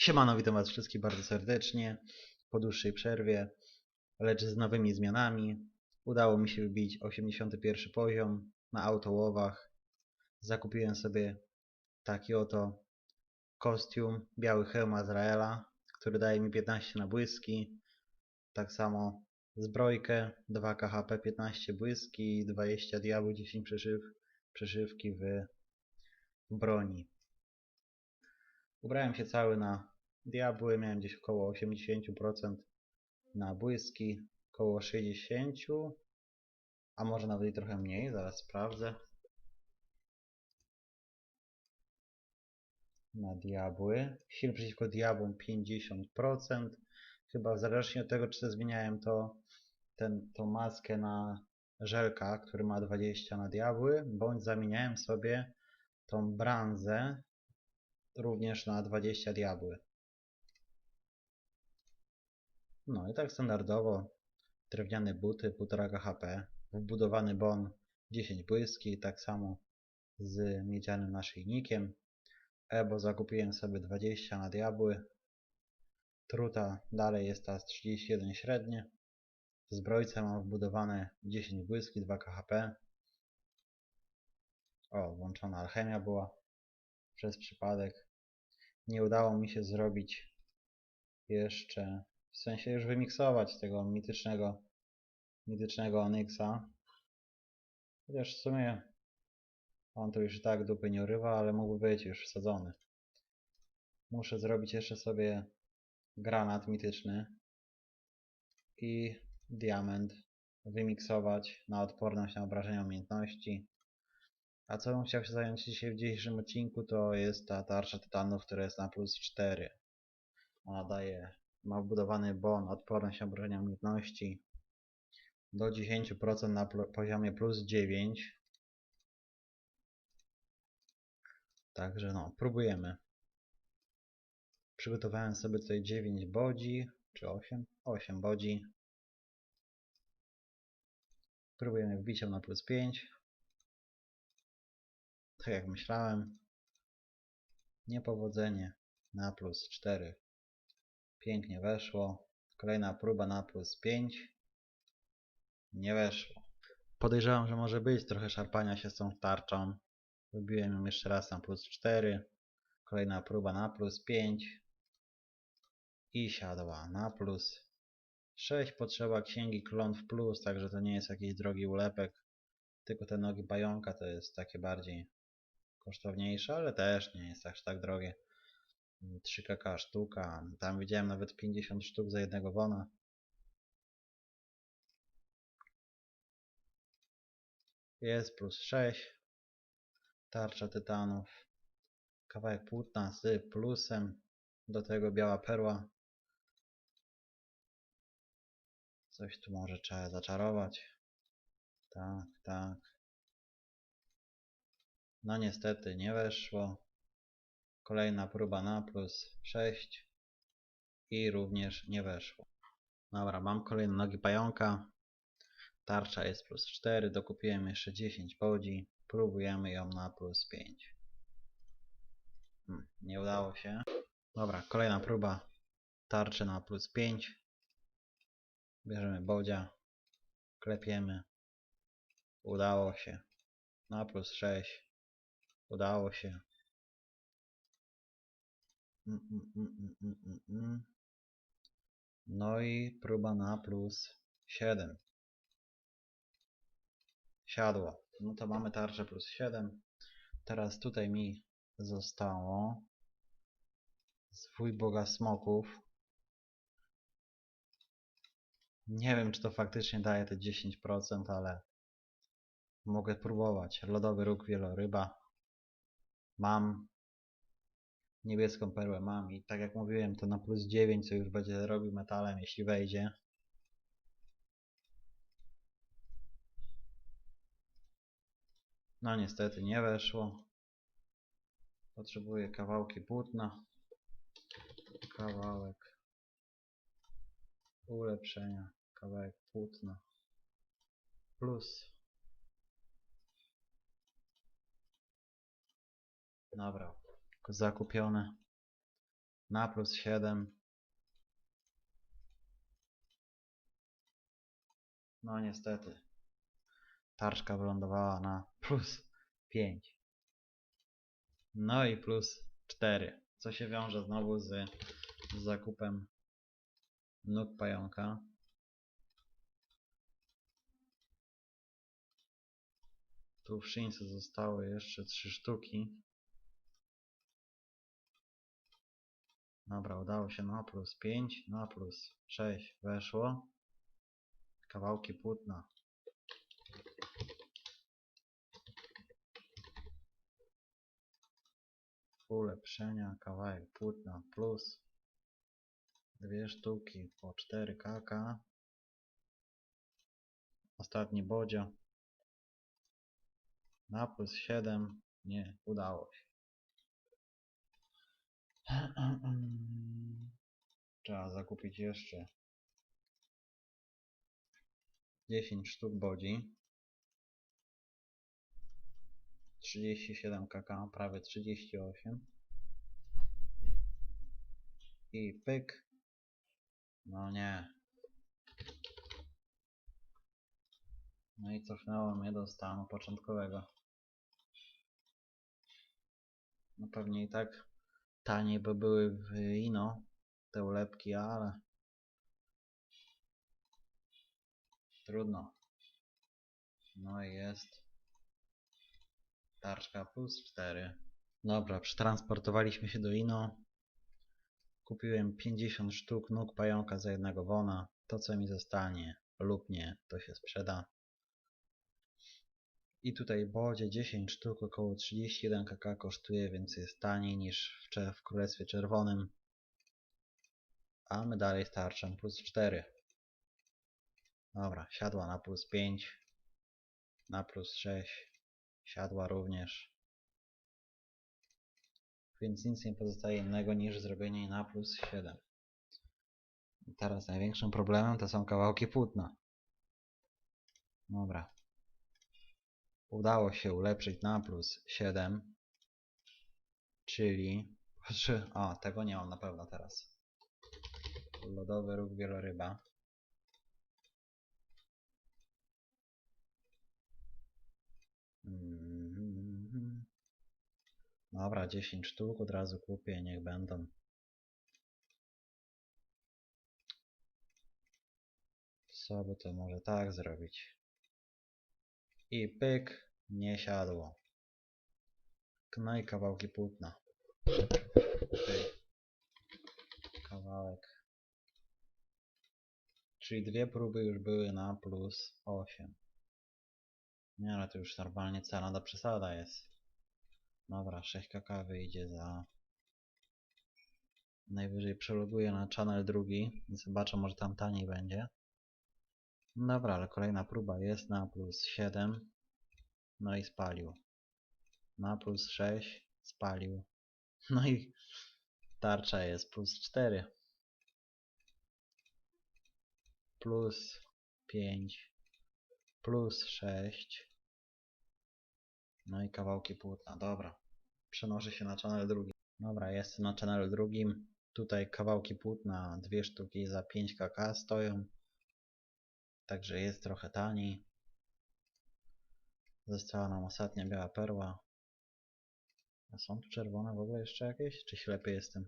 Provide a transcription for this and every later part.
Siemano, witam was wszystkich bardzo serdecznie po dłuższej przerwie, lecz z nowymi zmianami. Udało mi się wbić 81 poziom na autołowach. Zakupiłem sobie taki oto kostium, biały hełm Azraela, który daje mi 15 na błyski. Tak samo zbrojkę, 2 KHP 15 błyski, 20 diabłu 10 przeszyw, przeszywki w broni. Ubrałem się cały na diabły, miałem gdzieś około 80% na błyski, około 60%, a może nawet i trochę mniej, zaraz sprawdzę. Na diabły. Sił przeciwko diabłom 50%. Chyba zależnie od tego, czy zmieniałem to, ten, tą maskę na żelka, który ma 20 na diabły, bądź zamieniałem sobie tą branzę również na 20 diabły. No i tak standardowo drewniane buty 1,5 HP, wbudowany bon 10 błyski, tak samo z miedzianym naszyjnikiem. Ebo zakupiłem sobie 20 na diabły. Truta dalej jest ta z 31 średnie. W zbrojce mam wbudowane 10 błyski, 2 KHP. O, włączona alchemia była przez przypadek. Nie udało mi się zrobić jeszcze, w sensie już wymiksować tego mitycznego, mitycznego Onyxa. Chociaż w sumie on tu już tak dupy nie urywa, ale mógłby być już wsadzony. Muszę zrobić jeszcze sobie granat mityczny i diament wymiksować na odporność na obrażenia umiejętności. A co bym chciał się zająć dzisiaj w dzisiejszym odcinku, to jest ta tarcza tytanów, która jest na plus 4. Ona daje, ma wbudowany bon, odporność obrażenia umiejętności do 10% na poziomie plus 9. Także no, próbujemy. Przygotowałem sobie tutaj 9 bodzi, czy 8? 8 bodzi. Próbujemy wbiciem na plus 5. Jak myślałem. Niepowodzenie na plus 4. Pięknie weszło. Kolejna próba na plus 5. Nie weszło. Podejrzewam, że może być trochę szarpania się z tą tarczą. Wybiłem ją jeszcze raz na plus 4. Kolejna próba na plus 5. I siadła na plus 6. Potrzeba księgi klątw plus, także to nie jest jakiś drogi ulepek. Tylko te nogi pająka to jest takie bardziej kosztowniejsze, ale też nie jest aż tak drogie. 3 kk sztuka. Tam widziałem nawet 50 sztuk za jednego wona. Jest plus 6. Tarcza tytanów. Kawałek płótna z plusem. Do tego biała perła. Coś tu może trzeba zaczarować. Tak, tak. No niestety nie weszło. Kolejna próba na plus 6 i również nie weszło. Dobra, mam kolejne nogi pająka. Tarcza jest plus 4, dokupiłem jeszcze 10 podzi. Próbujemy ją na plus 5. Hmm, nie udało się. Dobra, kolejna próba tarczy na plus 5. Bierzemy bodzia, klepiemy. Udało się. Na plus 6. Udało się. Mm, mm, mm. No i próba na plus 7. Siadło. No to mamy tarczę plus 7. Teraz tutaj mi zostało swój boga smoków. Nie wiem, czy to faktycznie daje te 10%, ale mogę próbować. Lodowy róg wieloryba. Mam. Niebieską perłę mam i tak jak mówiłem, to na plus 9, co już będzie robił metalem, jeśli wejdzie. No niestety nie weszło. Potrzebuję kawałki płótna. Kawałek ulepszenia. Kawałek płótna. Plus. Dobra. Zakupione. Na plus 7. No niestety. Tarczka wylądowała na plus 5. No i plus 4. Co się wiąże znowu z, z zakupem nóg pająka. Tu w szynce zostały jeszcze 3 sztuki. Dobra, udało się na plus 5, na plus 6 weszło. Kawałki płótna. Ulepszenia, kawałek płótna plus dwie sztuki po 4 kk. Ostatni bodzio. Na plus 7 nie udało się. Trzeba zakupić jeszcze 10 sztuk bodzi. 37 kk, prawie 38. I pyk. No nie. No i cofnęło mnie do stanu początkowego. No pewnie i tak taniej by były w ino te ulepki, ale trudno. No i jest tarczka plus 4. Dobra, przetransportowaliśmy się do ino. Kupiłem 50 sztuk nóg pająka za jednego wona. To co mi zostanie lub nie, to się sprzeda. I tutaj bodzie 10 sztuk około 31 kk kosztuje, więc jest taniej niż w, w Królestwie Czerwonym. A my dalej starczą plus 4. Dobra, siadła na plus 5. Na plus 6. Siadła również. Więc nic nie pozostaje innego niż zrobienie na plus 7. I teraz największym problemem to są kawałki płótna. Dobra. Udało się ulepszyć na plus 7. Czyli... Czy... O, tego nie mam na pewno teraz. Lodowy róg wieloryba. Mhm. Dobra, 10 sztuk od razu kupię, niech będą. Co by to może tak zrobić? I pyk, nie siadło. No i kawałki płótna. Kawałek. Czyli dwie próby już były na plus 8. Nie, ale to już normalnie cena do przesada jest. Dobra, 6 kk wyjdzie za... Najwyżej przeloguję na channel drugi zobaczę, może tam taniej będzie. Dobra, ale kolejna próba jest na plus 7. No i spalił. Na plus 6 spalił. No i tarcza jest plus 4. Plus 5. Plus 6. No i kawałki płótna. Dobra. Przenoszę się na channel drugi. Dobra, jestem na channelu drugim. Tutaj kawałki płótna, dwie sztuki za 5 kk stoją. Także jest trochę taniej. Została nam ostatnia biała perła. A są tu czerwone w ogóle jeszcze jakieś? Czy ślepy jestem?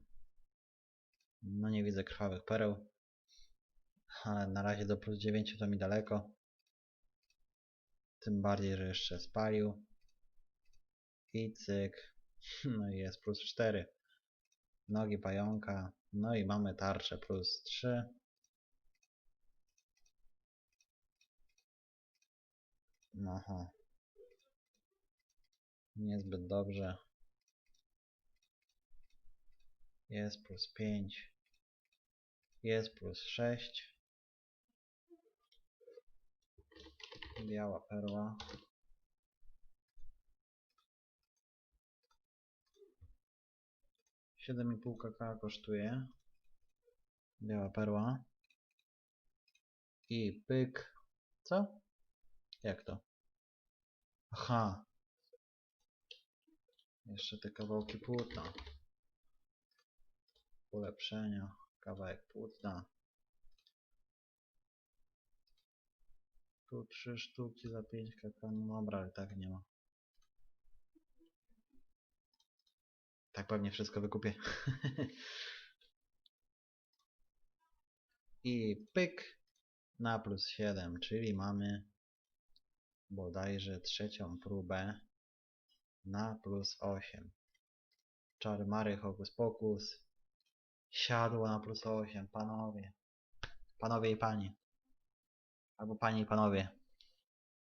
No nie widzę krwawych pereł. Ale na razie do plus 9 to mi daleko. Tym bardziej, że jeszcze spalił. I cyk. No i jest plus 4. Nogi pająka. No i mamy tarczę plus 3. Aha. Niezbyt dobrze. Jest plus 5. Jest plus 6. Biała perła. Siedem i pół kk kosztuje. Biała perła. I pyk. Co? Jak to? Aha. Jeszcze te kawałki płótna. Ulepszenia. Kawałek płótna. Tu trzy sztuki za 5 kk. No dobra, ale tak nie ma. Tak pewnie wszystko wykupię. I pyk na plus 7, czyli mamy bodajże trzecią próbę na plus 8. Czary mary, hokus pokus. Siadło na plus 8, panowie. Panowie i panie. Albo panie i panowie.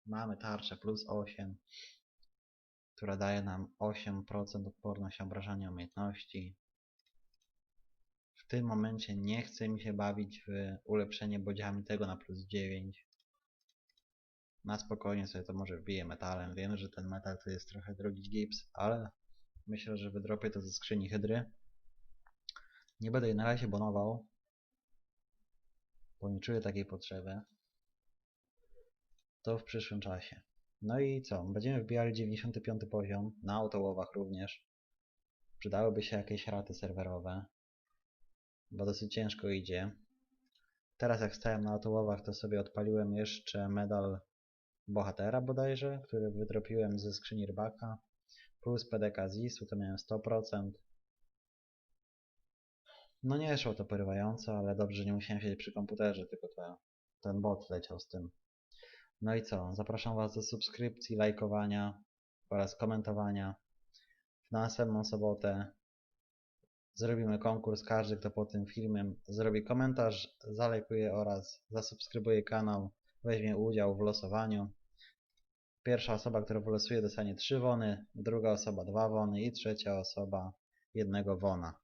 Mamy tarczę plus 8, która daje nam 8% odporność obrażania umiejętności. W tym momencie nie chce mi się bawić w ulepszenie bodziami tego na plus 9. Na spokojnie sobie to może wbiję metalem. Wiem, że ten metal to jest trochę drogi gips, ale myślę, że wydropię to ze skrzyni hydry. Nie będę jej na razie bonował, bo nie czuję takiej potrzeby. To w przyszłym czasie. No i co? Będziemy wbijali 95 poziom, na autołowach również. Przydałyby się jakieś raty serwerowe, bo dosyć ciężko idzie. Teraz jak stałem na autołowach, to sobie odpaliłem jeszcze medal bohatera bodajże, który wydropiłem ze skrzyni rybaka, plus PDK z ISU, to miałem 100%. No nie szło to porywająco, ale dobrze, że nie musiałem siedzieć przy komputerze, tylko to, ten bot leciał z tym. No i co? Zapraszam Was do subskrypcji, lajkowania oraz komentowania. W następną sobotę zrobimy konkurs. Każdy, kto pod tym filmem zrobi komentarz, zalajkuje oraz zasubskrybuje kanał, weźmie udział w losowaniu. Pierwsza osoba, która wylosuje, dostanie 3 wony, druga osoba 2 wony i trzecia osoba jednego wona.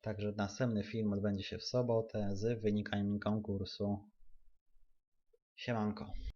Także następny film odbędzie się w sobotę z wynikami konkursu. Siemanko.